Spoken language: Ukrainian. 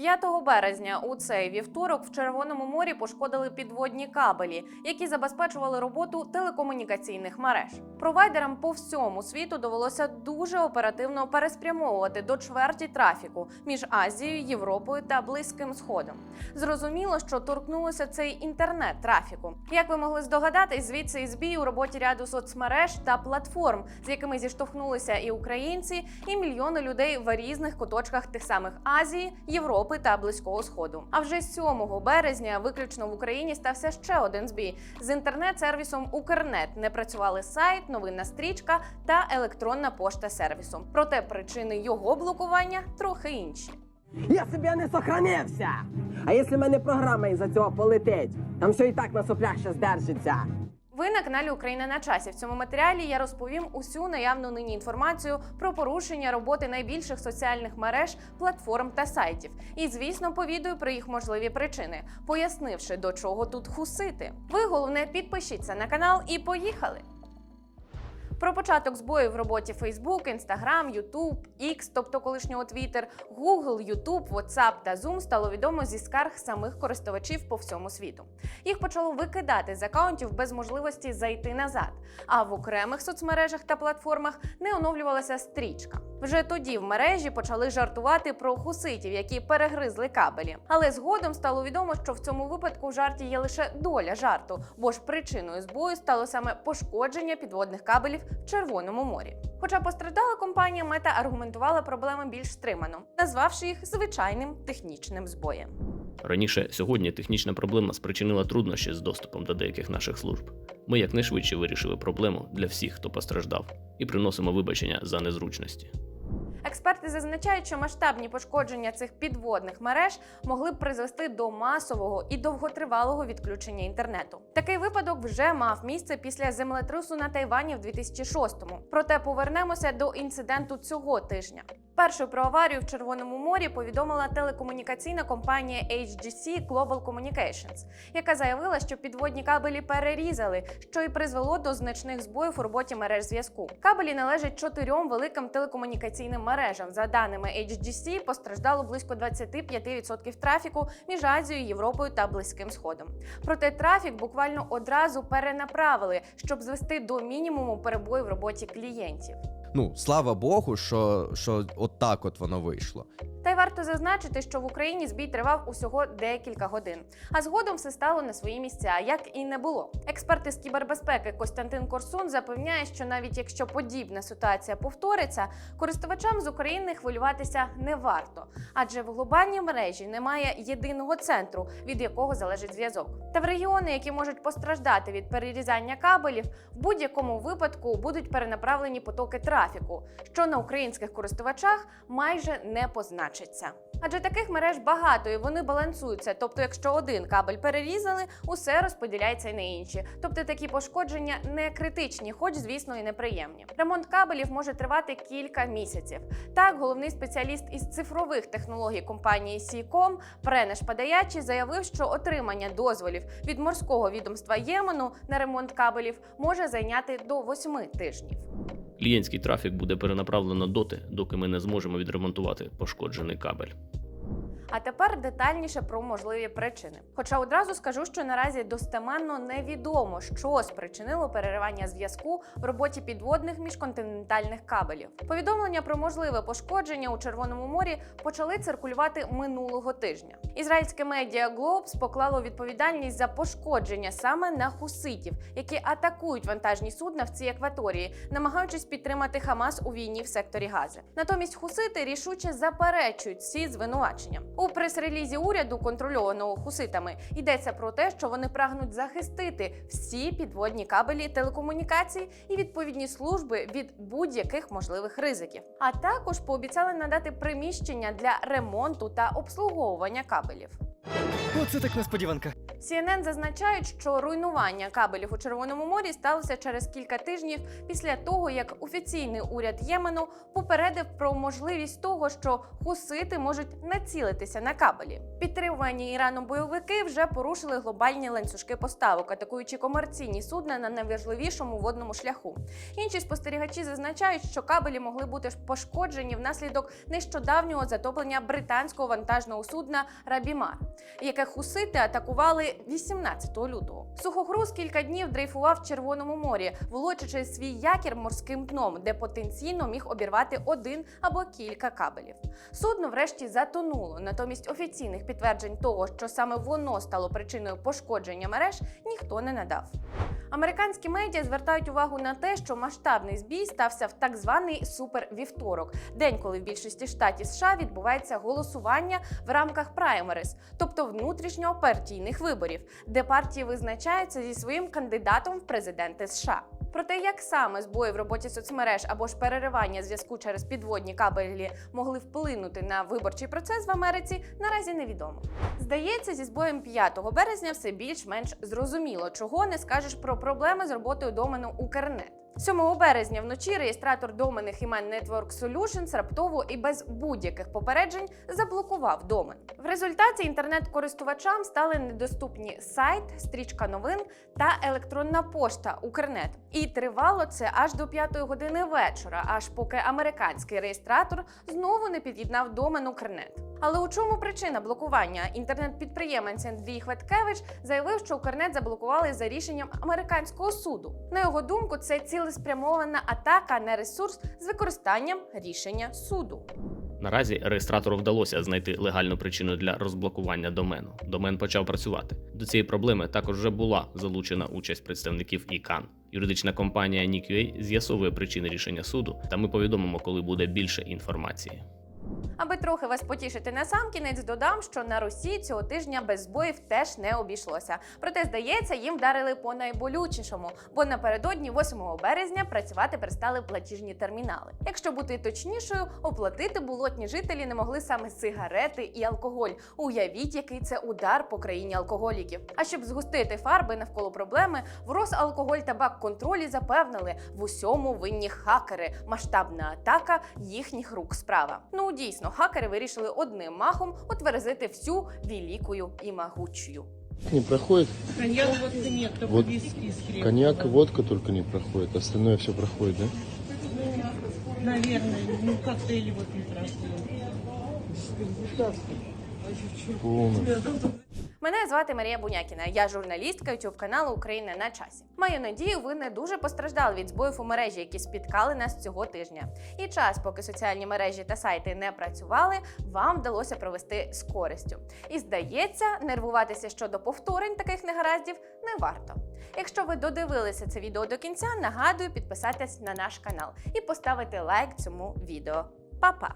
5 березня у цей вівторок в Червоному морі пошкодили підводні кабелі, які забезпечували роботу телекомунікаційних мереж. Провайдерам по всьому світу довелося дуже оперативно переспрямовувати до чверті трафіку між Азією, Європою та Близьким Сходом. Зрозуміло, що торкнулося цей інтернет-трафіку. Як ви могли здогадатись, звідси і збій у роботі ряду соцмереж та платформ, з якими зіштовхнулися і українці, і мільйони людей в різних куточках тих самих Азії, Європи та Близького Сходу. А вже 7 березня, виключно в Україні, стався ще один збій з інтернет-сервісом Укрнет. Не працювали сайт, новинна стрічка та електронна пошта сервісу. Проте причини його блокування трохи інші. Я собі не сохранився. А якщо мене програма із-за цього полетить, там все і так на соплях ще здержиться. Ви на каналі Україна на часі. В цьому матеріалі я розповім усю наявну нині інформацію про порушення роботи найбільших соціальних мереж, платформ та сайтів. І, звісно, повідаю про їх можливі причини, пояснивши, до чого тут хусити. Ви головне підпишіться на канал і поїхали. Про початок збою в роботі Facebook, Instagram, YouTube, X, тобто колишнього Twitter, Google, YouTube, WhatsApp та Zoom стало відомо зі скарг самих користувачів по всьому світу. Їх почало викидати з акаунтів без можливості зайти назад. А в окремих соцмережах та платформах не оновлювалася стрічка. Вже тоді в мережі почали жартувати про хуситів, які перегризли кабелі. Але згодом стало відомо, що в цьому випадку в жарті є лише доля жарту, бо ж причиною збою стало саме пошкодження підводних кабелів в Червоному морі. Хоча постраждала компанія, мета аргументувала проблеми більш стримано, назвавши їх звичайним технічним збоєм. Раніше сьогодні технічна проблема спричинила труднощі з доступом до деяких наших служб. Ми якнайшвидше вирішили проблему для всіх, хто постраждав, і приносимо вибачення за незручності. Експерти зазначають, що масштабні пошкодження цих підводних мереж могли б призвести до масового і довготривалого відключення інтернету. Такий випадок вже мав місце після землетрусу на Тайвані в 2006-му. Проте повернемося до інциденту цього тижня. Першою про аварію в Червоному морі повідомила телекомунікаційна компанія HGC Global Communications, яка заявила, що підводні кабелі перерізали, що і призвело до значних збоїв у роботі мереж зв'язку. Кабелі належать чотирьом великим телекомунікаційним мережам. За даними HGC, постраждало близько 25% трафіку між Азією, Європою та Близьким Сходом. Проте трафік буквально одразу перенаправили, щоб звести до мінімуму перебої в роботі клієнтів. Ну, слава Богу, що, що от так от воно вийшло. Та й варто зазначити, що в Україні збій тривав усього декілька годин, а згодом все стало на свої місця, як і не було. Експерт з кібербезпеки Костянтин Корсун запевняє, що навіть якщо подібна ситуація повториться, користувачам з України хвилюватися не варто, адже в глобальній мережі немає єдиного центру, від якого залежить зв'язок. Та в регіони, які можуть постраждати від перерізання кабелів, в будь-якому випадку будуть перенаправлені потоки трафіку, що на українських користувачах майже не позначиться. Адже таких мереж багато і вони балансуються. Тобто, якщо один кабель перерізали, усе розподіляється й на інші. Тобто такі пошкодження не критичні, хоч звісно і неприємні. Ремонт кабелів може тривати кілька місяців. Так, головний спеціаліст із цифрових технологій компанії Сіком Пренеш Падаячі заявив, що отримання дозволів від морського відомства Ємену на ремонт кабелів може зайняти до восьми тижнів. Клієнтський трафік буде перенаправлено доти, доки ми не зможемо відремонтувати пошкоджений кабель. А тепер детальніше про можливі причини. Хоча одразу скажу, що наразі достеменно невідомо, що спричинило переривання зв'язку в роботі підводних міжконтинентальних кабелів. Повідомлення про можливе пошкодження у Червоному морі почали циркулювати минулого тижня. Ізраїльське медіа Globes поклало відповідальність за пошкодження саме на хуситів, які атакують вантажні судна в цій акваторії, намагаючись підтримати Хамас у війні в секторі Гази. Натомість хусити рішуче заперечують всі звинувачення. У прес-релізі уряду, контрольованого хуситами, йдеться про те, що вони прагнуть захистити всі підводні кабелі телекомунікацій і відповідні служби від будь-яких можливих ризиків. А також пообіцяли надати приміщення для ремонту та обслуговування кабелів. Оце так несподіванка. CNN зазначають, що руйнування кабелів у Червоному морі сталося через кілька тижнів після того, як офіційний уряд Ємену попередив про можливість того, що хусити можуть націлитися на кабелі. Підтримувані Іраном бойовики вже порушили глобальні ланцюжки поставок, атакуючи комерційні судна на найважливішому водному шляху. Інші спостерігачі зазначають, що кабелі могли бути пошкоджені внаслідок нещодавнього затоплення британського вантажного судна Рабімар, яке хусити атакували 18 лютого. Сухогруз кілька днів дрейфував в Червоному морі, волочачи свій якір морським дном, де потенційно міг обірвати один або кілька кабелів. Судно врешті затонуло. Натомість офіційних підтверджень того, що саме воно стало причиною пошкодження мереж, ніхто не надав. Американські медіа звертають увагу на те, що масштабний збій стався в так званий супервівторок, день, коли в більшості штатів США відбувається голосування в рамках праймерис, тобто внутрішньопартійних виборів, де партії визначаються зі своїм кандидатом в президенти США. Про те, як саме збої в роботі соцмереж або ж переривання зв'язку через підводні кабелі могли вплинути на виборчий процес в Америці, наразі невідомо. Здається, зі збоєм 5 березня все більш-менш зрозуміло, чого не скажеш про проблеми з роботою домену Укрнет. 7 березня вночі реєстратор доменних імен Network Solutions раптово і без будь-яких попереджень заблокував домен. В результаті інтернет-користувачам стали недоступні сайт, стрічка новин та електронна пошта Укрнет. І тривало це аж до 5 години вечора, аж поки американський реєстратор знову не під'єднав домен Укрнет. Але у чому причина блокування? Інтернет-підприємець Андрій Хваткевич заявив, що Укрнет заблокували за рішенням американського суду. На його думку, це цілеспрямована атака на ресурс з використанням рішення суду. Наразі реєстратору вдалося знайти легальну причину для розблокування домену. Домен почав працювати. До цієї проблеми також вже була залучена участь представників ІКАН. Юридична компанія NIQA з'ясовує причини рішення суду, та ми повідомимо, коли буде більше інформації. Аби трохи вас потішити на сам кінець, додам, що на Русі цього тижня без збоїв теж не обійшлося. Проте, здається, їм вдарили по найболючішому, бо напередодні 8 березня працювати перестали платіжні термінали. Якщо бути точнішою, оплатити болотні жителі не могли саме сигарети і алкоголь. Уявіть, який це удар по країні алкоголіків. А щоб згустити фарби навколо проблеми, в Росалкоголь табак контролі запевнили в усьому винні хакери. Масштабна атака їхніх рук справа. Ну дійсно, хакери вирішили одним махом отверзити всю великою і могучою. Не проходит. Коньяк водка нет, только Вот виски с. Коньяк водка только не проходит, остальное все проходит, да? Наверное, ну коктейли вот не проходят. Полностью. Мене звати Марія Бунякіна. Я журналістка youtube каналу Україна на часі. Маю надію, ви не дуже постраждали від збоїв у мережі, які спіткали нас цього тижня. І час, поки соціальні мережі та сайти не працювали, вам вдалося провести з користю. І здається, нервуватися щодо повторень таких негараздів не варто. Якщо ви додивилися це відео до кінця, нагадую підписатись на наш канал і поставити лайк цьому відео. Па-па!